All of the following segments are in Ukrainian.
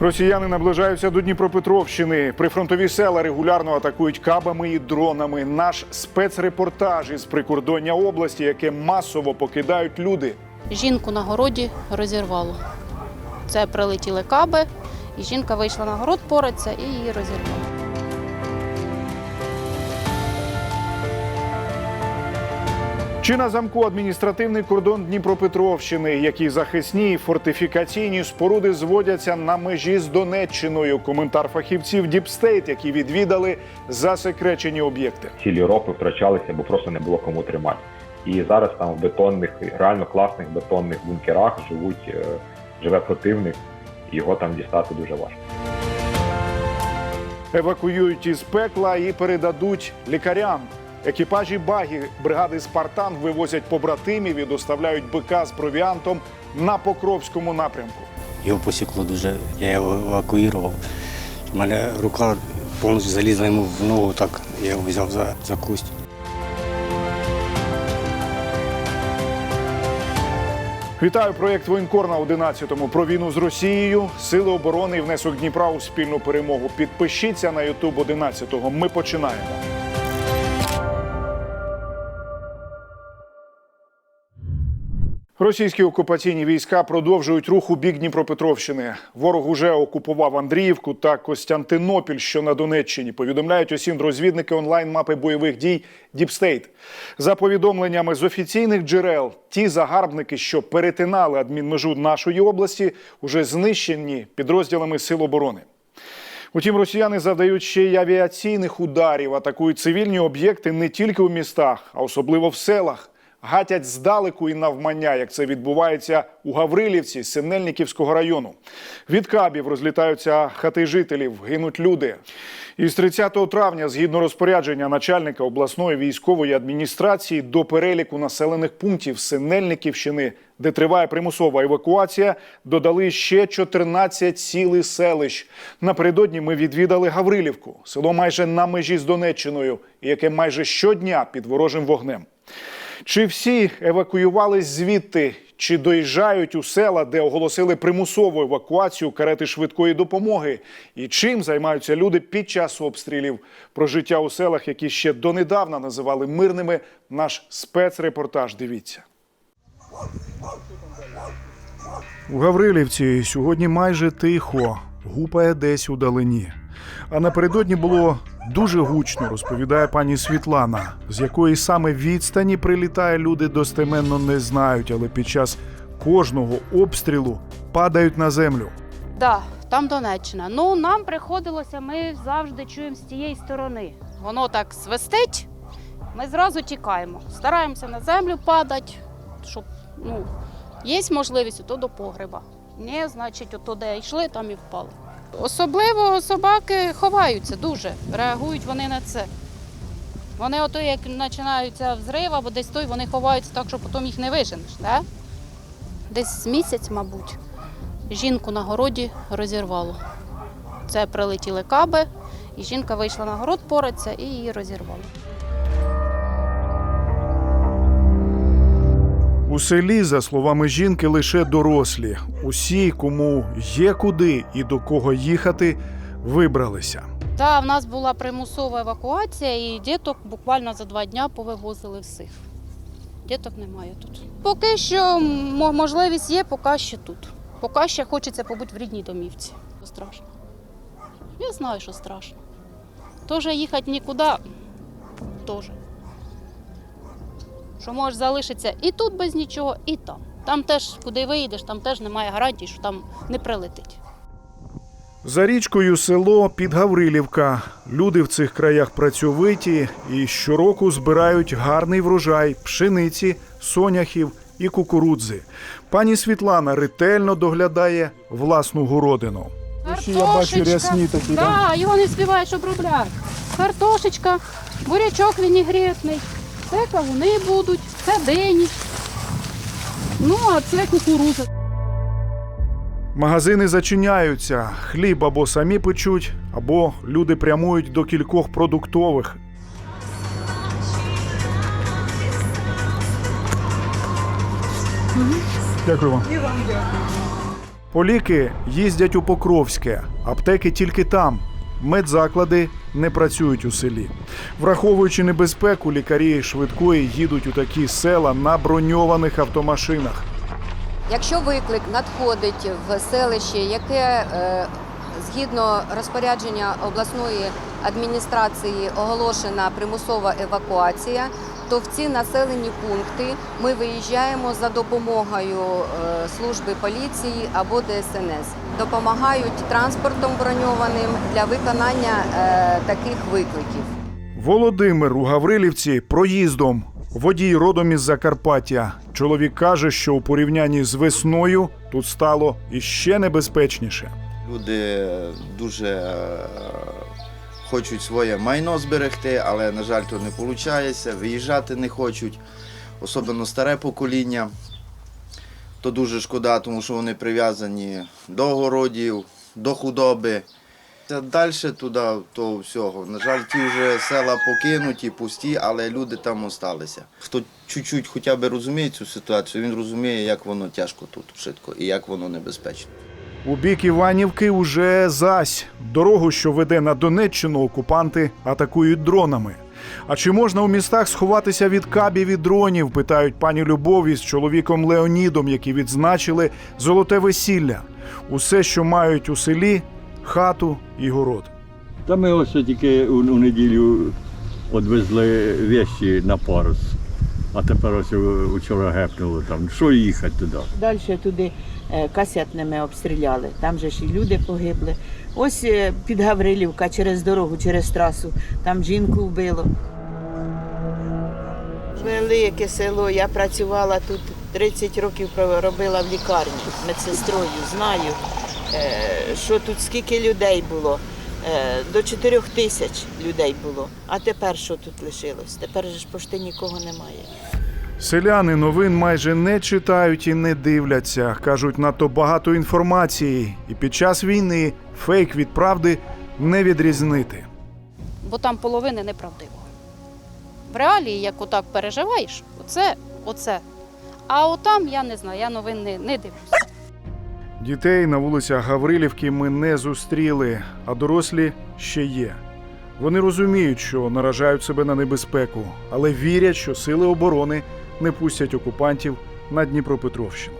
Росіяни наближаються до Дніпропетровщини. Прифронтові села регулярно атакують кабами і дронами. Наш спецрепортаж із прикордоння області, яке масово покидають люди. Жінку на городі розірвало. Це прилетіли каби, і жінка вийшла на город поратися і її розірвало. Чи на замку адміністративний кордон Дніпропетровщини, які захисні і фортифікаційні споруди зводяться на межі з Донеччиною. Коментар фахівців Діпстейт, які відвідали засекречені об'єкти. цілі роки втрачалися, бо просто не було кому тримати. І зараз там в бетонних, реально класних бетонних бункерах живуть, е, живе противник, і його там дістати дуже важко. Евакуюють із пекла і передадуть лікарям. Екіпажі багі бригади Спартан вивозять побратимів і доставляють бика з провіантом на Покровському напрямку. Його посікло дуже, я його евакуював. У мене рука повністю залізла йому в ногу, так я його взяв за, за кость. Вітаю проєкт Воєнкор на 11-му про війну з Росією, сили оборони і внесок Дніпра у спільну перемогу. Підпишіться на Ютуб 11-го. Ми починаємо. Російські окупаційні війська продовжують рух у бік Дніпропетровщини. Ворог уже окупував Андріївку та Костянтинопіль, що на Донеччині. Повідомляють усім розвідники онлайн мапи бойових дій Діпстейт. За повідомленнями з офіційних джерел, ті загарбники, що перетинали адмінмежу нашої області, уже знищені підрозділами Сил оборони. Утім, росіяни завдають ще й авіаційних ударів, атакують цивільні об'єкти не тільки у містах, а особливо в селах. Гатять здалеку і навмання, як це відбувається у Гаврилівці Синельниківського району. Від кабів розлітаються хати жителів, гинуть люди. Із 30 травня, згідно розпорядження начальника обласної військової адміністрації, до переліку населених пунктів Синельниківщини, де триває примусова евакуація, додали ще 14 сіл і селищ. Напередодні ми відвідали Гаврилівку, село майже на межі з Донеччиною, яке майже щодня під ворожим вогнем. Чи всі евакуювались звідти, чи доїжджають у села, де оголосили примусову евакуацію карети швидкої допомоги? І чим займаються люди під час обстрілів? Про життя у селах, які ще донедавна називали мирними, наш спецрепортаж. Дивіться. У Гаврилівці сьогодні майже тихо, гупає десь у далині. А напередодні було дуже гучно, розповідає пані Світлана, з якої саме відстані прилітає люди достеменно не знають, але під час кожного обстрілу падають на землю. Да, там Донеччина. Ну нам приходилося, ми завжди чуємо з тієї сторони. Воно так свистить, ми зразу тікаємо. Стараємося на землю падати, щоб ну, є можливість, то до погреба. Ні, значить, ото де йшли, там і впали. Особливо собаки ховаються дуже, реагують вони на це. Вони ото як починаються взрив або десь той, вони ховаються так, що потім їх не виженеш. Да? Десь місяць, мабуть, жінку на городі розірвало. Це прилетіли каби, і жінка вийшла на город поратися і її розірвало. У селі, за словами жінки, лише дорослі. Усі, кому є куди і до кого їхати, вибралися. Так, в нас була примусова евакуація, і діток буквально за два дні повивозили всіх. Діток немає тут. Поки що можливість є, поки що тут. Поки ще хочеться побути в рідній домівці. Страшно. Я знаю, що страшно. Тоже їхати нікуди. Тоже. Що можеш залишитися і тут без нічого, і там. Там теж, куди виїдеш, там теж немає гарантій, що там не прилетить. За річкою село Підгаврилівка. Люди в цих краях працьовиті і щороку збирають гарний врожай пшениці, соняхів і кукурудзи. Пані Світлана ретельно доглядає власну городину. Я бачу рясні такі, Да, його не співаєш обробляти. Картошечка, бурячок вінігретний, це кавуни будуть, це дині. Ну, а це кукурудза. Магазини зачиняються, хліб або самі печуть, або люди прямують до кількох продуктових. Дякую вам. По ліки їздять у Покровське, аптеки тільки там. Медзаклади не працюють у селі. Враховуючи небезпеку, лікарі швидкої їдуть у такі села на броньованих автомашинах. Якщо виклик надходить в селище, яке е, згідно розпорядження обласної адміністрації оголошена примусова евакуація, то в ці населені пункти ми виїжджаємо за допомогою е, служби поліції або ДСНС. Допомагають транспортом броньованим для виконання е, таких викликів. Володимир у Гаврилівці проїздом. Водій родом із Закарпаття. Чоловік каже, що у порівнянні з весною тут стало іще небезпечніше. Люди дуже е, хочуть своє майно зберегти, але, на жаль, то не виходить. Виїжджати не хочуть, особливо старе покоління. То дуже шкода, тому що вони прив'язані до городів, до худоби. Далі туди того всього. На жаль, ті вже села покинуті, пусті, але люди там залишилися. Хто чуть-чуть хоча б розуміє цю ситуацію, він розуміє, як воно тяжко тут швидко і як воно небезпечно. У бік Іванівки уже зась. Дорогу, що веде на Донеччину, окупанти атакують дронами. А чи можна у містах сховатися від кабів і дронів? питають пані Любові з чоловіком Леонідом, які відзначили золоте весілля. Усе, що мають у селі, хату і город. Та ми ось тільки у, у неділю відвезли вещі на парус. А тепер ось учора гепнуло там. Що їхати туди? Далі туди касетними обстріляли. Там же ж і люди погибли. Ось е, під Гаврилівка через дорогу, через трасу. Там жінку вбило. Велике село. Я працювала тут 30 років робила в лікарні медсестрою. Знаю, е, що тут скільки людей було. Е, До 4 тисяч людей було. А тепер що тут лишилось? Тепер же ж пошти нікого немає. Селяни новин майже не читають і не дивляться. кажуть, надто багато інформації, і під час війни фейк від правди не відрізнити. бо там половини неправдивого. В реалії, як отак переживаєш, оце, оце. А отам я не знаю, я новин не, не дивлюся. Дітей на вулицях Гаврилівки ми не зустріли, а дорослі ще є. Вони розуміють, що наражають себе на небезпеку, але вірять, що сили оборони не пустять окупантів на Дніпропетровщину.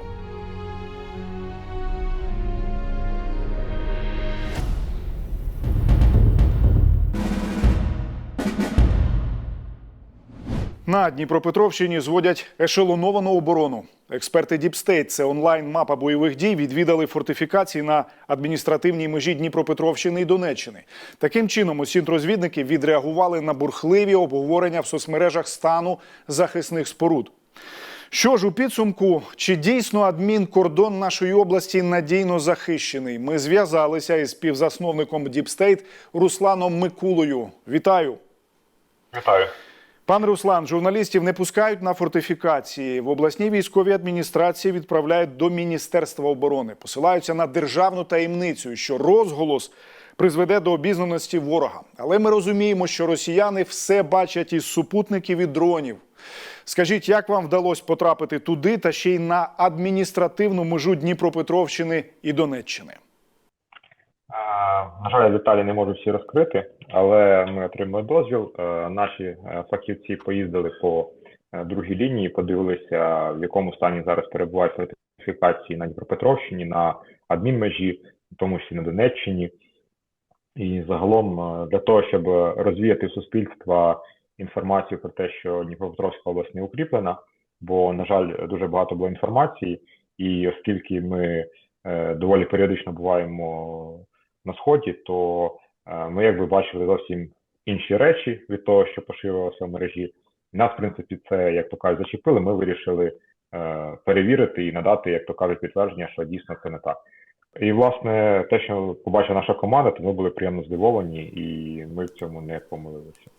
На Дніпропетровщині зводять ешелоновану оборону. Експерти Діпстейт, це онлайн-мапа бойових дій, відвідали фортифікації на адміністративній межі Дніпропетровщини і Донеччини. Таким чином, осінрозвідники відреагували на бурхливі обговорення в соцмережах стану захисних споруд. Що ж у підсумку, чи дійсно адмінкордон нашої області надійно захищений? Ми зв'язалися із співзасновником Діпстейт Русланом Микулою. Вітаю! Вітаю. Пан Руслан, журналістів не пускають на фортифікації. В обласній військовій адміністрації відправляють до Міністерства оборони. Посилаються на державну таємницю, що розголос призведе до обізнаності ворога. Але ми розуміємо, що росіяни все бачать із супутників і дронів. Скажіть, як вам вдалося потрапити туди та ще й на адміністративну межу Дніпропетровщини і Донеччини? На жаль, деталі не можу всі розкрити, але ми отримали дозвіл. Е, Наші е, фахівці поїздили по е, другій лінії, подивилися, в якому стані зараз перебувають фортифікації на Дніпропетровщині, на адмінмежі, в тому числі на Донеччині. І загалом для того, щоб розвіяти в суспільства інформацію про те, що Дніпропетровська область не укріплена, бо, на жаль, дуже багато було інформації, і оскільки ми доволі періодично буваємо на сході, то е, ми якби бачили зовсім інші речі від того, що поширювалося в мережі. Нас, в принципі, це, як то кажуть, зачепили. Ми вирішили е, перевірити і надати, як то кажуть, підтвердження, що дійсно це не так. І, власне, те, що побачила наша команда, то ми були приємно здивовані, і ми в цьому не помилилися.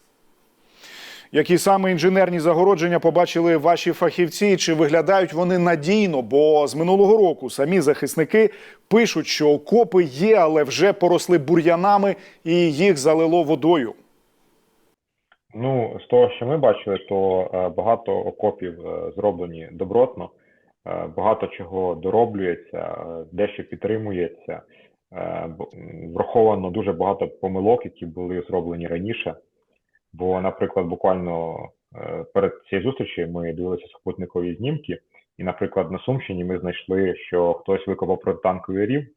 Які саме інженерні загородження побачили ваші фахівці? Чи виглядають вони надійно? Бо з минулого року самі захисники пишуть, що окопи є, але вже поросли бур'янами і їх залило водою. Ну, з того, що ми бачили, то е, багато окопів е, зроблені добротно. Е, Багато чого дороблюється, дещо підтримується. Враховано дуже багато помилок, які були зроблені раніше. Бо, наприклад, буквально е, перед цією зустрічю ми дивилися супутникові знімки, і, наприклад, на Сумщині ми знайшли, що хтось викопав протитанковий рів,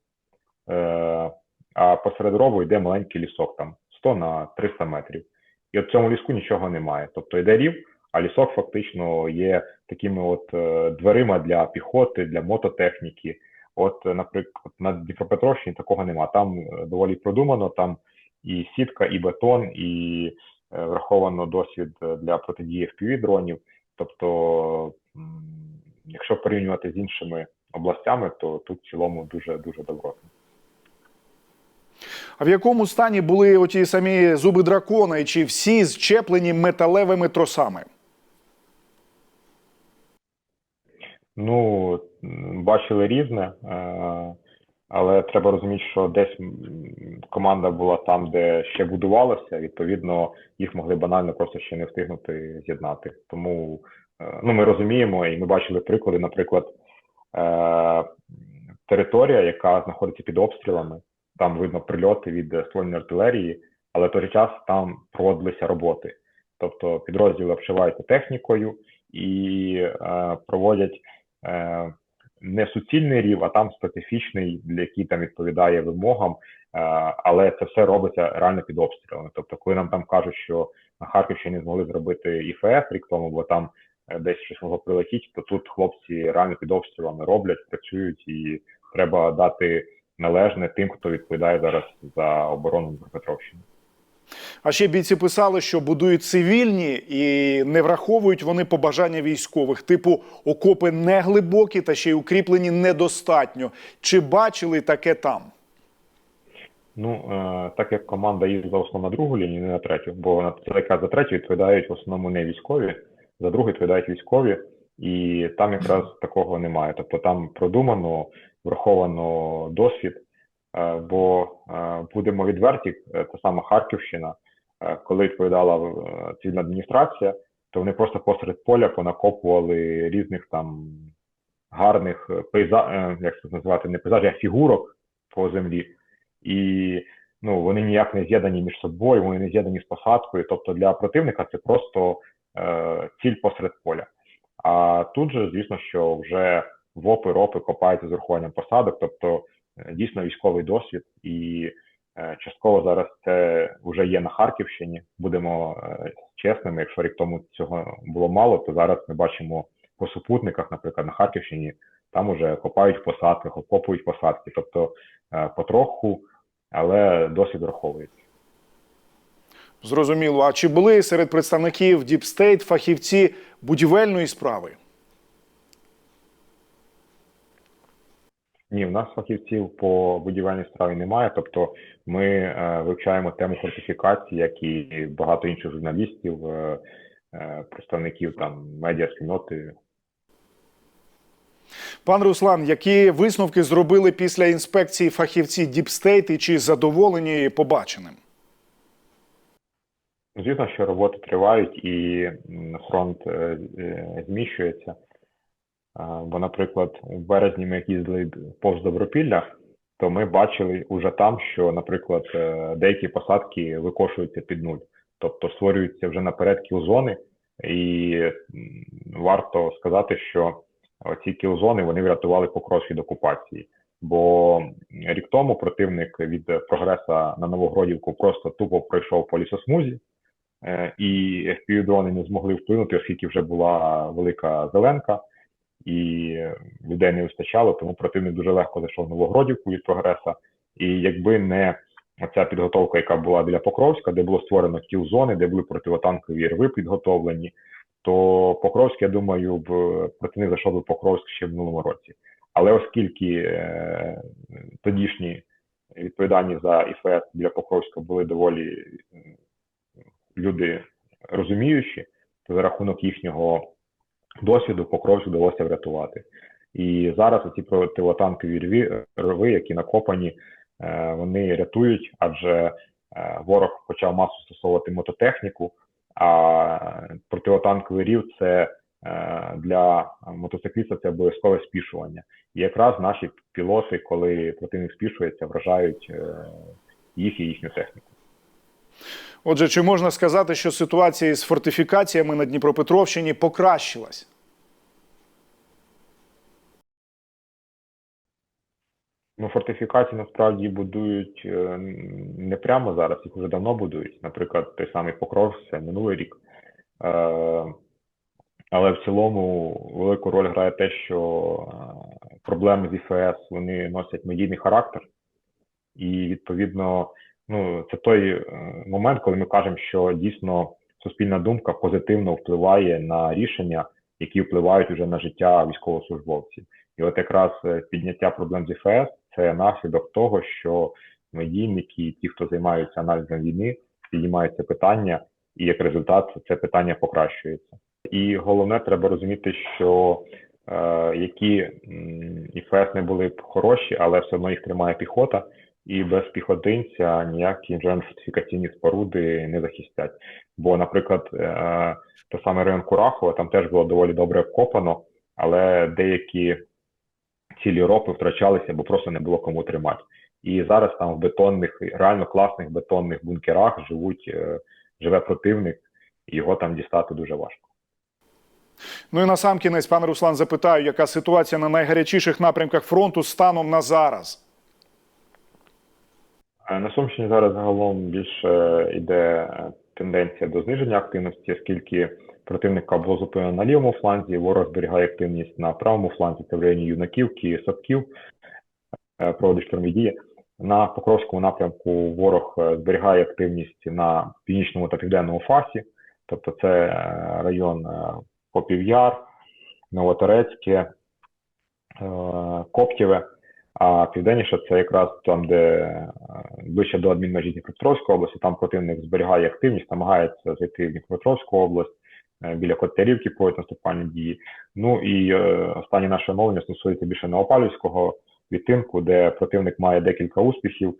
е, а посеред рову йде маленький лісок, там 100 на 300 метрів. І от в цьому ліску нічого немає. Тобто йде рів, а лісок фактично є такими от е, дверима для піхоти, для мототехніки. От, наприклад, на Дніпропетровщині такого нема. Там доволі продумано, там і сітка, і бетон, і враховано досвід е, для протидії fpv дронів. Тобто, якщо порівнювати з іншими областями, то тут в цілому дуже дуже добротно. А в якому стані були оті самі зуби дракона, і чи всі зчеплені металевими тросами? Ну, бачили різне, е, але треба розуміти, що десь команда була там, де ще будувалося, відповідно, їх могли банально просто ще не встигнути з'єднати. Тому е, ну, ми розуміємо, і ми бачили приклади, наприклад, е, територія, яка знаходиться під обстрілами, там видно прильоти від ствольної артилерії, але в той же час там проводилися роботи. Тобто підрозділи обшиваються технікою і е, проводять не суцільний рів, а там специфічний, для який там відповідає вимогам, е, але це все робиться реально під обстрілами. Тобто, коли нам там кажуть, що на Харківщині змогли зробити ІФС рік тому, бо там е, десь щось могло прилетіти, то тут хлопці реально під обстрілами роблять, працюють, і треба дати належне тим, хто відповідає зараз за оборону Дніпропетровщини. А ще бійці писали, що будують цивільні і не враховують вони побажання військових, типу окопи не глибокі та ще й укріплені недостатньо. Чи бачили таке там? Ну, е, так як команда їздила в на другу лінію, не на третю, бо на якраз за третю відповідають в основному не військові, за другу відповідають військові, і там якраз такого немає. Тобто там продумано, враховано досвід, е, бо е, будемо відверті, та сама Харківщина, коли відповідала е, цивільна адміністрація, то вони просто посеред поля понакопували різних там гарних пейза, е, як це назвати, не пейзажів, а фігурок по землі і ну вони ніяк не з'єднані між собою, вони не з'єднані з посадкою. Тобто для противника це просто е, ціль посеред поля. А тут же, звісно, що вже вопи, ропи копаються з урахуванням посадок, тобто е, дійсно військовий досвід, і е, частково зараз це вже є на Харківщині. Будемо е, чесними, якщо рік тому цього було мало, то зараз ми бачимо по супутниках, наприклад, на Харківщині, там уже копають в посадках, окопують посадки, тобто е, потроху, але досвід враховується. Зрозуміло. А чи були серед представників State фахівці будівельної справи? Ні, в нас фахівців по будівельній справі немає. Тобто ми е, вивчаємо тему фортифікації, як і багато інших журналістів, е, е, представників там медіаспільноти. Пан Руслан, які висновки зробили після інспекції фахівці State і чи задоволені побаченим? Звісно, що роботи тривають і фронт е, е, зміщується. Бо, наприклад, у березні ми їздили повз Добропілля, то ми бачили уже там, що, наприклад, е, деякі посадки викошуються під нуль, тобто створюються вже наперед кілзони, і варто сказати, що ці кілзони вони врятували Покров від окупації. Бо рік тому противник від прогреса на Новогродівку просто тупо пройшов по лісосмузі, е, і FPV-дрони не змогли вплинути, оскільки вже була велика зеленка, і людей не вистачало, тому противник дуже легко зайшов Новогродівку від прогреса. І якби не ця підготовка, яка була біля Покровська, де було створено кіл-зони, де були противотанкові рви підготовлені, то Покровськ, я думаю, б противник зайшов би Покровськ ще в минулому році. Але оскільки е, тодішні відповідальні за ІФС біля Покровська були доволі люди розуміючі, то за рахунок їхнього досвіду Покровськ вдалося врятувати. І зараз ці противотанкові рви, які накопані, е, вони рятують, адже е, ворог почав масово застосовувати мототехніку, а противотанковий рів це е, для мотоцикліста це обов'язкове спішування. І якраз наші пілоти, коли противник спішується, вражають їх і їхню техніку. Отже, чи можна сказати, що ситуація з фортифікаціями на Дніпропетровщині покращилась? Ну, фортифікації насправді будують е, не прямо зараз, їх вже давно будують. Наприклад, той самий Покров, це минулий рік. Е, але в цілому велику роль грає те, що е, проблеми з ІФС вони носять медійний характер, і відповідно, ну це той е, момент, коли ми кажемо, що дійсно суспільна думка позитивно впливає на рішення, які впливають уже на життя військовослужбовців. І от якраз е, підняття проблем з ІФС це наслідок того, що медійники, ті, хто займаються аналізом війни, піднімають це питання, і як результат це питання покращується. І головне, треба розуміти, що е, які ІФС не були б хороші, але все одно їх тримає піхота, і без піхотинця ніякі інженерно-фортифікаційні споруди не захистять. Бо, наприклад, е, той самий район Курахова там теж було доволі добре обкопано, але деякі цілі ропи втрачалися, бо просто не було кому тримати. І зараз там в бетонних, реально класних бетонних бункерах живуть, е, живе противник, і його там дістати дуже важко. Ну і на сам кінець, пане Руслан, запитаю, яка ситуація на найгарячіших напрямках фронту станом на зараз? Е, На Сумщині зараз загалом більше йде е, тенденція до зниження активності, оскільки противника було зупинено на лівому фланзі, ворог зберігає активність на правому фланзі, це в районі Юнаківки, Садків, е, проводить штурмові дії. На Покровському напрямку ворог е, зберігає активність на північному та південному фасі, тобто це е, район е, Попів'яр, Новоторецьке, е, Коптєве. А південніше це якраз там, де е, ближче до адмінмежі Дніпропетровської області, там противник зберігає активність, намагається зайти в Дніпропетровську область, е, біля Котлярівки проводять наступальні дії. Ну і е, останнє наше оновлення стосується більше Новопалівського відтинку, де противник має декілька успіхів.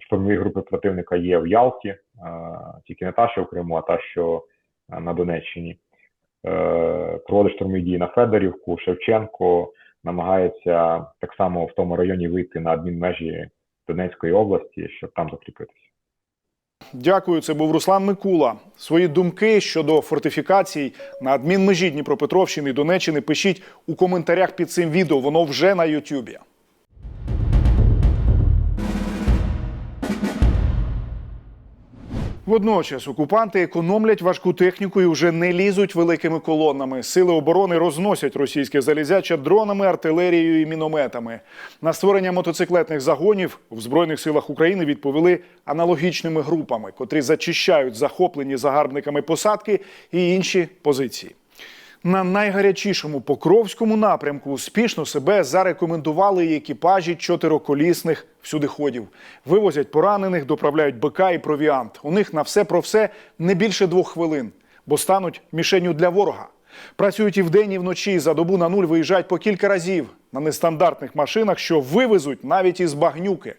Штурмові групи противника є в Ялті, тільки не та, що в Криму, а та, що на Донеччині. Проводить штурмові дії на Федорівку, Шевченко, намагається так само в тому районі вийти на адмінмежі Донецької області, щоб там закріпитися. Дякую. Це був Руслан Микула. Свої думки щодо фортифікацій на адмінмежі Дніпропетровщини і Донеччини пишіть у коментарях під цим відео. Воно вже на Ютубі. Водночас окупанти економлять важку техніку і вже не лізуть великими колонами. Сили оборони розносять російське залізяча дронами, артилерією і мінометами. На створення мотоциклетних загонів в Збройних силах України відповіли аналогічними групами, котрі зачищають захоплені загарбниками посадки і інші позиції. На найгарячішому Покровському напрямку успішно себе зарекомендували і екіпажі чотириколісних всюдиходів. Вивозять поранених, доправляють БК і провіант. У них на все про все не більше двох хвилин, бо стануть мішенню для ворога. Працюють і вдень, і вночі. За добу на нуль виїжджають по кілька разів на нестандартних машинах, що вивезуть навіть із багнюки.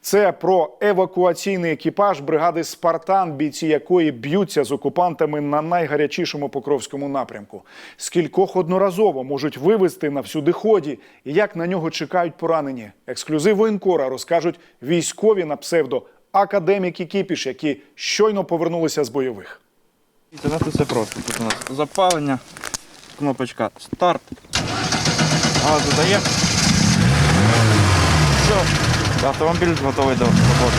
Це про евакуаційний екіпаж бригади Спартан, бійці якої б'ються з окупантами на найгарячішому покровському напрямку. Скількох одноразово можуть вивезти на всюдиході і як на нього чекають поранені. Ексклюзив воєнкора розкажуть військові на псевдо академіки Кіпіш, які щойно повернулися з бойових. У нас просто. Тут у нас запалення, кнопочка старт. Газ додаємо. Все, автомобіль готовий до роботи.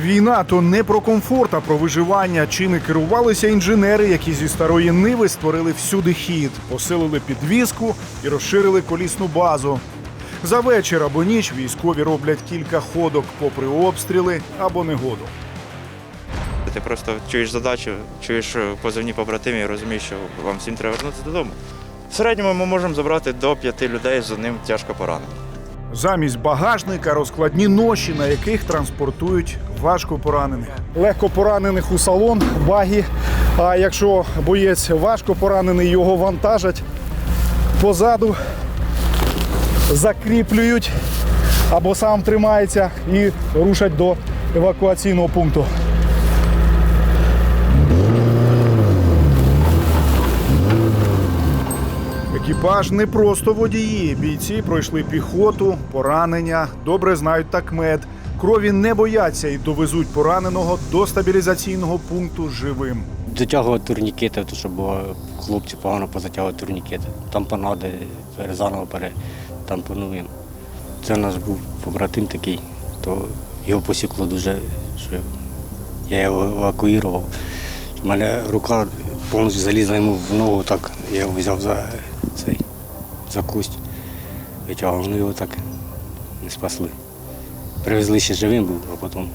Війна то не про комфорт, а про виживання. Чими керувалися інженери, які зі старої ниви створили всюди хід, посилили підвізку і розширили колісну базу. За вечір або ніч військові роблять кілька ходок попри обстріли або негоду. Ти просто чуєш задачу, чуєш позивні побратимів і розумієш, що вам всім треба вернутися додому. В середньому ми можемо забрати до п'яти людей з одним тяжко пораненим. Замість багажника розкладні ноші, на яких транспортують важко поранених. Легко поранених у салон, багі. А якщо боєць важко поранений, його вантажать позаду, закріплюють або сам тримається і рушать до евакуаційного пункту. Екіпаж не просто водії. Бійці пройшли піхоту, поранення, добре знають такмед. Крові не бояться і довезуть пораненого до стабілізаційного пункту живим. Дотягувати турнікети, то щоб було хлопці погано позатягувати турнікети. Там понади, перезаново перетампонуємо. Це у нас був побратим такий, то його посікло дуже, що я його евакуював. У мене рука повністю залізла йому в ногу, так я його взяв за цей за кость, витягав, ну його так не спасли. Привезли ще живим був, а потім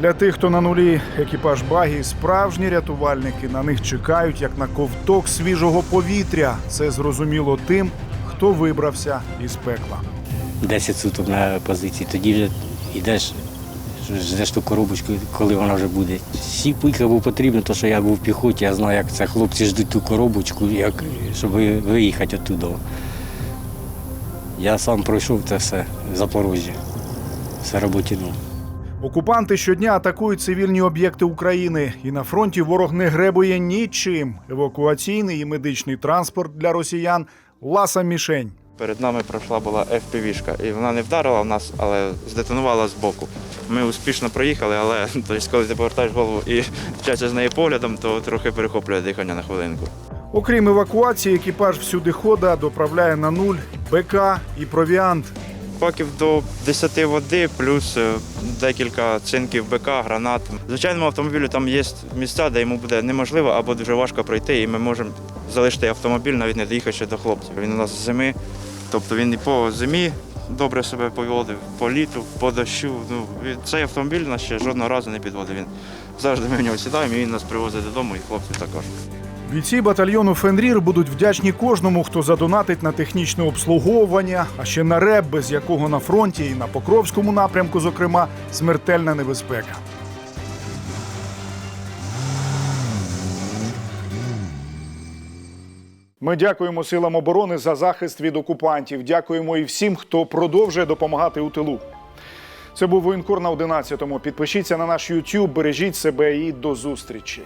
Для тих, хто на нулі, екіпаж багі справжні рятувальники. На них чекають як на ковток свіжого повітря. Це зрозуміло тим, хто вибрався із пекла. 10 суток на позиції, тоді вже йдеш, ждеш ту коробочку, коли вона вже буде. Всі поїхав був потрібно, тому що я був в піхоті, я знаю, як це хлопці ждуть ту коробочку, як, щоб виїхати оттуда. Я сам пройшов це все в Запорожжі, все роботіну. Окупанти щодня атакують цивільні об'єкти України, і на фронті ворог не гребує нічим. Евакуаційний і медичний транспорт для росіян ласа мішень. Перед нами пройшла була FPV-шка, і вона не вдарила в нас, але здетонувала з боку. Ми успішно проїхали, але тобто, коли ти повертаєш голову і вчаться з неї поглядом, то трохи перехоплює дихання на хвилинку. Окрім евакуації, екіпаж всюди хода доправляє на нуль БК і провіант. Паків до 10 води, плюс е, декілька цинків БК, гранат. Звичайному автомобілю там є місця, де йому буде неможливо або дуже важко пройти, і ми можемо залишити автомобіль, навіть не доїхавши до хлопців. Він у нас з зими, тобто він і по зимі добре себе поводив, по літу, по дощу. Ну, цей автомобіль нас ще жодного разу не підводив. Він завжди ми в нього сідаємо, і він нас привозить додому, і хлопці також. Бійці батальйону Фенрір будуть вдячні кожному, хто задонатить на технічне обслуговування, а ще на РЕБ, без якого на фронті і на Покровському напрямку, зокрема, смертельна небезпека. Ми дякуємо силам оборони за захист від окупантів. Дякуємо і всім, хто продовжує допомагати у тилу. Це був воєнкор на 11-му. Підпишіться на наш YouTube, бережіть себе і до зустрічі.